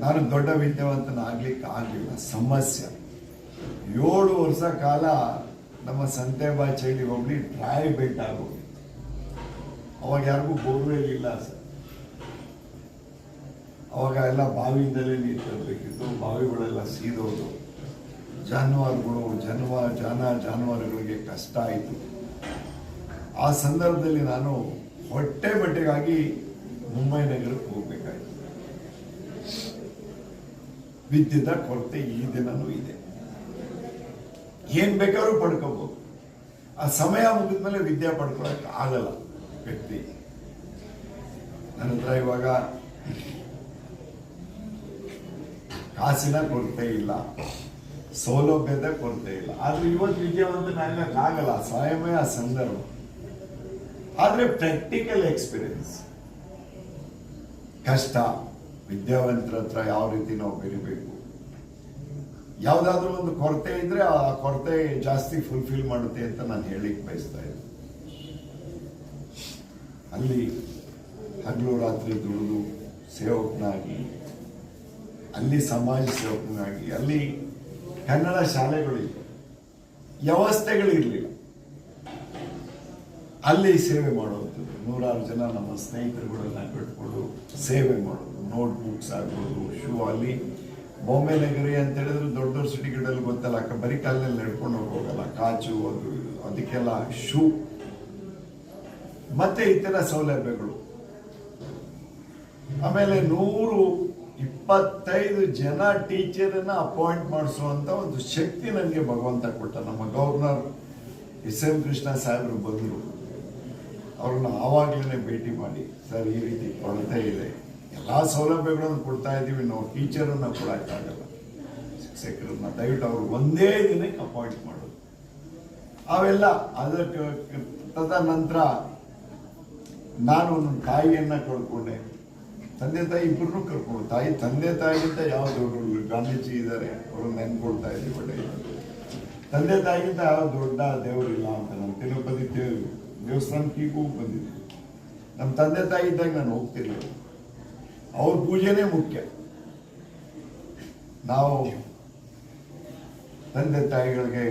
ನಾನು ದೊಡ್ಡ ವಿದ್ಯಾವಂತನ ಆಗ್ಲಿಕ್ಕೆ ಆಗಲಿಲ್ಲ. ಸಮಸ್ಯೆ. ಏಳು ವರ್ಷ ಕಾಲ ನಮ್ಮ ಸಂತೆಬಾಯಿ ಚೈಲಿ ಹೋಗ್ಲಿ, ಡ್ರೈ ಬೆಟ್ ಆಗೋಗಿ ಅವಾಗ ಯಾರಿಗೂ ಬೋರ್ವೆಲ್ ಇಲ್ಲ ಸರ್. ಅವಾಗ ಎಲ್ಲ ಬಾವಿಯಿಂದಲೇ ನೀರು ತರಬೇಕಿತ್ತು, ಬಾವಿಗಳೆಲ್ಲ ಸೀದೋದು ಜಾನುವಾರುಗಳು ಜನವ, ಜಾನ, ಜಾನುವಾರುಗಳಿಗೆ ಕಷ್ಟ ಆಯಿತು. ಆ ಸಂದರ್ಭದಲ್ಲಿ ನಾನು ಹೊಟ್ಟೆ ಬಟ್ಟೆಗಾಗಿ ಮುಂಬೈ ನಗರಕ್ಕೆ ಹೋಗ್ಬೇಕಾಯ್ತು. ವಿದ್ಯುತ್ ಕೊರತೆ ಈ ದಿನನೂ ಇದೆ. ಏನ್ ಬೇಕಾದ್ರೂ ಪಡ್ಕೋಬಹುದು ಆ ಸಮಯ ಮುಗಿದ್ಮೇಲೆ ವಿದ್ಯೆ ಪಡ್ಕೊಳಕ್ ಆಗಲ್ಲ ವ್ಯಕ್ತಿ. ನಂತರ ಇವಾಗ ಕಾಸಿನ ಕೊರತೆ ಇಲ್ಲ, ಸೌಲಭ್ಯದ ಕೊರತೆ ಇಲ್ಲ. ಆದ್ರೆ ಇವತ್ತು ವಿದ್ಯಾವಂತನಾಗಕ್ ಆಗಲ್ಲ ಸಮಯ ಸಂದರ್ಭ. ಆದ್ರೆ ಪ್ರಾಕ್ಟಿಕಲ್ ಎಕ್ಸ್ಪೀರಿಯನ್ಸ್ ಕಷ್ಟ. ವಿದ್ಯಾವಂತರ ಹತ್ರ ಯಾವ ರೀತಿ ನಾವು ಬೆರಿಬೇಕು ಯಾವ್ದಾದ್ರು ಒಂದು ಕೊರತೆ ಇದ್ರೆ ಆ ಕೊರತೆ ಜಾಸ್ತಿ ಫುಲ್ಫಿಲ್ ಮಾಡುತ್ತೆ ಅಂತ ನಾನು ಹೇಳಿಕ್ ಬಯಸ್ತಾ ಇದ್ದೆ ಅಲ್ಲಿ ಹಗಲು ರಾತ್ರಿ ದುಡಿದು ಸೇವಕನಾಗಿ, ಅಲ್ಲಿ ಸಮಾಜ ಸೇವಕನಾಗಿ, ಅಲ್ಲಿ ಕನ್ನಡ ಶಾಲೆಗಳಿಲ್ಲ, ವ್ಯವಸ್ಥೆಗಳಿರಲಿಲ್ಲ. ಅಲ್ಲಿ ಸೇವೆ ಮಾಡುವಂಥದ್ದು. ನೂರಾರು ಜನ ನಮ್ಮ ಸ್ನೇಹಿತರುಗಳನ್ನ ಕಟ್ಕೊಂಡು ಸೇವೆ ಮಾಡೋದು. ನೋಟ್ ಬುಕ್ಸ್ ಆಗ್ಬೋದು ಶೂ ಅಲ್ಲಿ ಬಾಂಬೆ ನಗರಿ ಅಂತ ಹೇಳಿದ್ರೆ ದೊಡ್ಡ ದೊಡ್ಡ ಸಿಟಿಗಳಲ್ಲಿ ಗೊತ್ತಲ್ಲ. ಬರೀ ಕಾಲಿನಲ್ಲಿ ನಡ್ಕೊಂಡು ಹೋಗೋಲ್ಲ ಕಾಚು ಅದು, ಅದಕ್ಕೆಲ್ಲ ಶೂ ಮತ್ತೆ ಇತರ ಸೌಲಭ್ಯಗಳು. ಆಮೇಲೆ ನೂರು ಇಪ್ಪತ್ತೈದು ಜನ ಟೀಚರನ್ನ ಅಪಾಯಿಂಟ್ ಮಾಡಿಸುವಂತ ಒಂದು ಶಕ್ತಿ ನನಗೆ ಭಗವಂತ ಕೊಟ್ಟ. ನಮ್ಮ ಗವರ್ನರ್ ಎಸ್ ಎಂ ಕೃಷ್ಣ ಸಾಹೇಬರು ಬಂದರು. ಅವ್ರನ್ನ ಆವಾಗಲೇ ಭೇಟಿ ಮಾಡಿ, ಸರ್, ಈ ರೀತಿ ಕೊರತೆ ಇದೆ. ಎಲ್ಲ ಸೌಲಭ್ಯಗಳನ್ನು ಕೊಡ್ತಾ ಇದ್ದೀವಿ. ನಾವು ಟೀಚರನ್ನು ಕೊಡೋಕ್ಕಾಗಲ್ಲ ಶಿಕ್ಷಕರನ್ನ ದಯವಿಟ್ಟು ಅವ್ರು ಒಂದೇ ದಿನಕ್ಕೆ ಅಪಾಯಿಂಟ್ ಮಾಡೋದು. ಅವೆಲ್ಲ ಅದಕ್ಕೆ ತದನಂತರ ನಾನು ನನ್ನ ತಾಯಿಯನ್ನ ಕಳ್ಕೊಂಡೆ. ತಂದೆ ತಾಯಿ ಇಬ್ಬರನ್ನೂ ಕರ್ಕೊಂಡು, ತಾಯಿ ತಂದೆ ತಾಯಿಗಿಂತ ಯಾವ ದೊಡ್ಡ ಗಾಂಧೀಜಿ ಇದ್ದಾರೆ. ಅವರು ನೆನ್ಕೊಳ್ತಾ ಇದ್ದೀವಿ ತಂದೆ ತಾಯಿಗಿಂತ ಯಾವ ದೊಡ್ಡ ದೇವರಿಲ್ಲ ಅಂತ ನಮ್ಮ ತಿರುಪತಿ ದೇವ್ ದೇವಸ್ಥಾನಕ್ಕೆ ಈಗೂ ಬಂದಿದ್ದೆ ನಮ್ಮ ತಂದೆ ತಾಯಿ ಇದ್ದಾಗ ನಾನು ಹೋಗ್ತಿರ್ಲಿಲ್ಲ. ಅವ್ರ ಪೂಜೆನೇ ಮುಖ್ಯ. ನಾವು ತಂದೆ ತಾಯಿಗಳಿಗೆ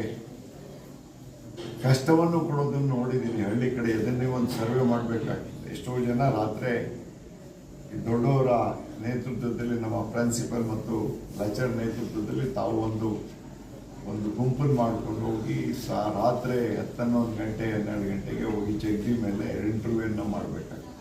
ಕಷ್ಟವನ್ನು ಕೊಡೋದನ್ನು ನೋಡಿದ್ದೀನಿ ಹಳ್ಳಿ ಕಡೆ ಇದನ್ನೇ ಒಂದು ಸರ್ವೆ ಮಾಡಬೇಕಾಗಿತ್ತು. ಎಷ್ಟೋ ಜನ ರಾತ್ರಿ ಈ ದೊಡ್ಡವರ ನೇತೃತ್ವದಲ್ಲಿ ನಮ್ಮ ಪ್ರಿನ್ಸಿಪಲ್ ಮತ್ತು ಲಚರ್ ನೇತೃತ್ವದಲ್ಲಿ ತಾವು ಒಂದು ಒಂದು ಗುಂಪನ್ನು ಮಾಡ್ಕೊಂಡು ಹೋಗಿ ಸಾ ರಾತ್ರಿ ಹತ್ತನ್ನೊಂದು ಗಂಟೆ, ಹನ್ನೆರಡು ಗಂಟೆಗೆ ಹೋಗಿ ಜಗ್ಗಿ ಮೇಲೆ ಇಂಟರ್ವ್ಯೂನ ಮಾಡಬೇಕಾಗ್ತದೆ